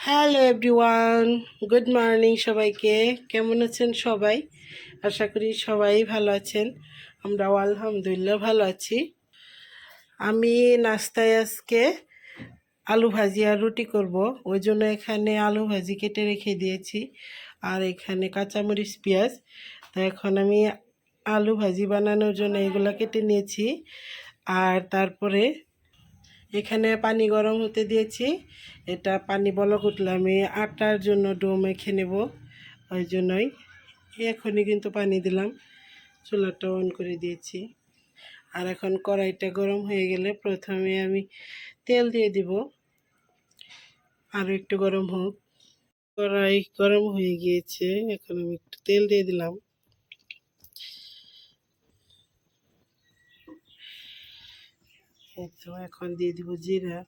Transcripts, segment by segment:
Hello everyone good morning সবাইকে। কেমন আছেন সবাই? আশা করি সবাই ভালো আছেন। আমরাও আলহামদুলিল্লাহ ভালো আছি। আমি নাস্তায় আজকে আলু ভাজি আর রুটি করব। ওই জন্য এখানে আলু ভাজি কেটে রেখে দিয়েছি। আর এখানে কাঁচামরিচ, পেঁয়াজ। তো এখন আমি আলু ভাজি বানানোর জন্য এগুলো কেটে নিয়েছি। আর তারপরে এখানে পানি গরম হতে দিয়েছি। এটা পানি বলক উঠলে আমি আটার জন্য ডো মেখে নেব, ওই জন্যই। এখনই কিন্তু পানি দিলাম, চুলাটা অন করে দিয়েছি। আর এখন কড়াইটা গরম হয়ে গেলে প্রথমে আমি তেল দিয়ে দিব। আরও একটু গরম হোক। কড়াই গরম হয়ে গিয়েছে, এখন আমি একটু তেল দিয়ে দিলাম। তো এখন দিয়ে দিব জিরা।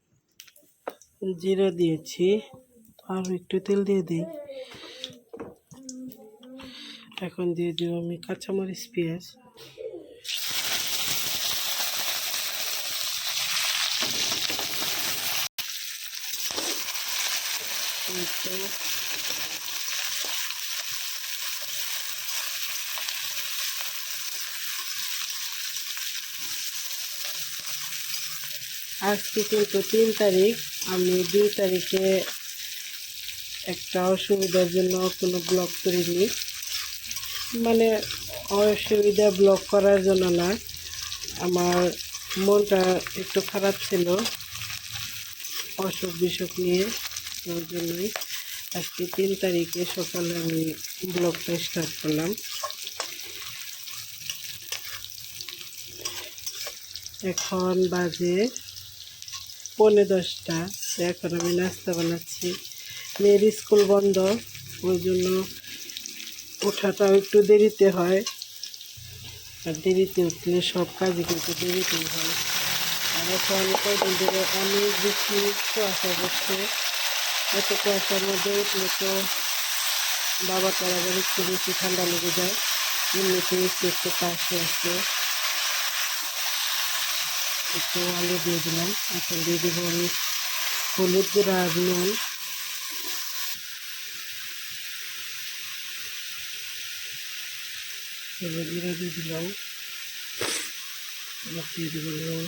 জিরা দিয়েছি। আর একটু তেল দিয়ে দিই। এখন দিয়ে দিব আমি কাঁচামরিচ, পেঁয়াজ। এই তো। আজকে কিন্তু তিন তারিখ। আমি দুই তারিখে একটা অসুবিধার জন্য কোনো ব্লগ করিনি। মানে অসুবিধা ব্লগ করার জন্য না, আমার মনটা একটু খারাপ ছিল। অসুখ বিসুখ নিয়ে, ওই জন্যই আজকে তিন তারিখে সকালে আমি ব্লগটা স্টার্ট করলাম। এখন বাজে পৌনে দশটা। এখন আমি নাস্তা বানাচ্ছি। মেয়ের স্কুল বন্ধ, ওই জন্য ওঠাটাও একটু দেরিতে হয়। আর দেরিতে উঠলে সব কাজই কিন্তু দেরিতেই হয়। আর এখন কয়দিন ধরে অনেক বেশি কুয়াশা করছে এত কুয়াশার মধ্যে উঠলে তো বাবা তার একটু বেশি ঠান্ডা লেগে যায়। এমনিতে একটু একটু কাশি আছে একটু আলু দিয়ে দিলাম। এখন দিয়ে দেবো আমি হলুদ গুঁড়া আর নুন। হলুদ গুঁড়া দিয়ে দিলাম। দিয়ে দেবো নুন।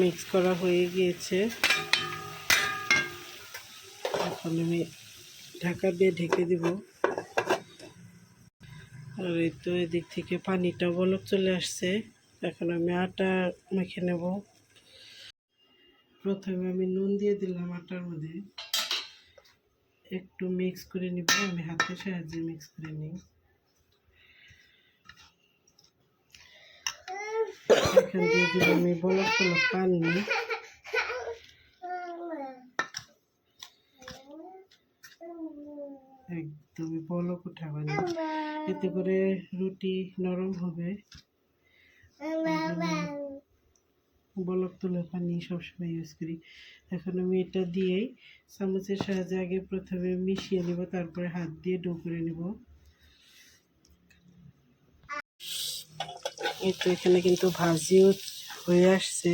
মিক্স করা হয়ে গিয়েছে। এখন আমি ঢাকা দিয়ে ঢেকে দিব। আর এই তো এদিক থেকে পানিটা বলক চলে আসছে। এখন আমি আটা মেখে নেব। প্রথমে আমি নুন দিয়ে দিলাম আটার মধ্যে। একটু মিক্স করে নিব। আমি হাতের সাহায্যে মিক্স করে নিই। এখান দিয়ে দিব আমি বলক বলক পানি একদমই বলক উঠাবানি এতে করে রুটি নরম হবে। বলক তোলা পানি সবসময় ইউজ করি। এখন আমি এটা দিয়েই চামচের সাহায্যে আগে প্রথমে মিশিয়ে নিব, তারপরে হাত দিয়ে ডো করে নিব। তো এখানে কিন্তু ভাজিও হয়ে আসছে।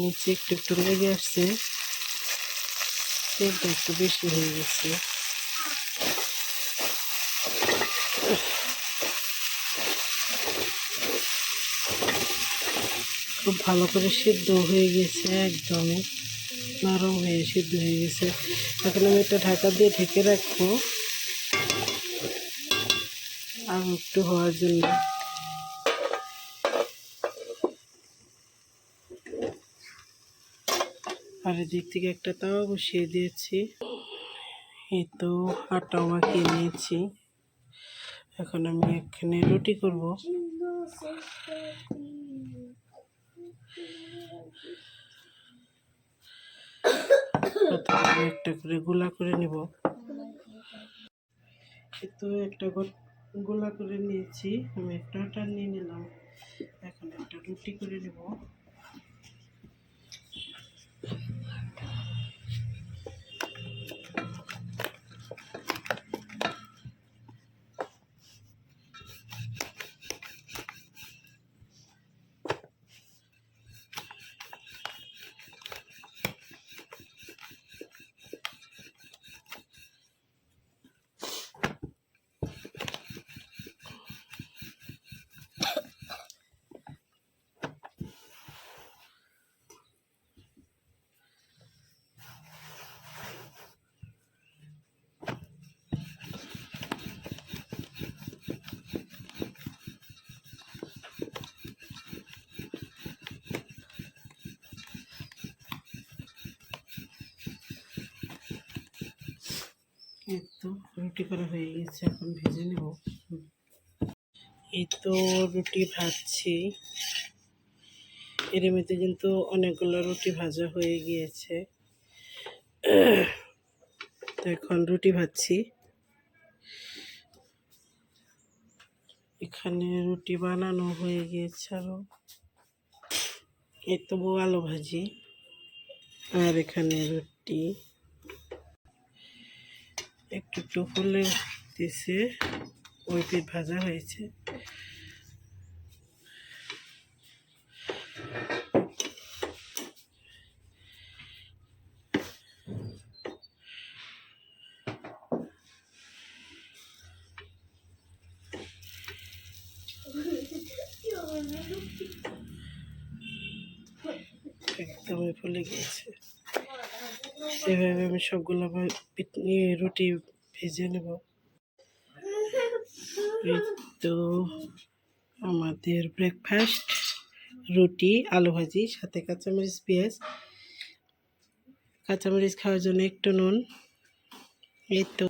নিচে একটু একটু লেগে আসছে। তেলটা একটু বেশি হয়ে গেছে। খুব ভালো করে সিদ্ধ হয়ে গেছে একদমই। নরম হয়ে সিদ্ধ হয়ে গেছে। এখন আমি এটা ঢাকা দিয়ে ঢেকে রাখব। আর একটু হওয়ার জন্য। আর এদিক থেকে একটা তাওয়া বসিয়ে দিয়েছি। এই তো আটাও মাখিয়ে নিয়েছি। এখন আমি এখানে রুটি করব। একটা করে গোলা করে নেব। তো একটা গোলা করে নিয়েছি। আমি একটা আটা নিয়ে নিলাম। এখন একটা রুটি করে নেব। এই তো রুটি করা হয়ে গেছে, এখন ভেজে নেব। এই তো রুটি ভাজছি। এর মধ্যে কিন্তু অনেকগুলো রুটি ভাজা হয়ে গিয়েছে। এখন রুটি ভাজছি। এখানে রুটি বানানো হয়ে গিয়েছে আরও এই তো আলু ভাজি। আর এখানে রুটি। একটু একটু ফুলে দিছে ওই পিঠ ভাজা হয়েছে। একদমই ফুলে গিয়েছে। এভাবে আমি সবগুলো রুটি ভেজে নেব। তো আমাদের ব্রেকফাস্ট রুটি, আলু ভাজি, সাথে কাঁচামরিচ, পেঁয়াজ। কাঁচামরিচ খাওয়ার জন্য একটু নুন। এই তো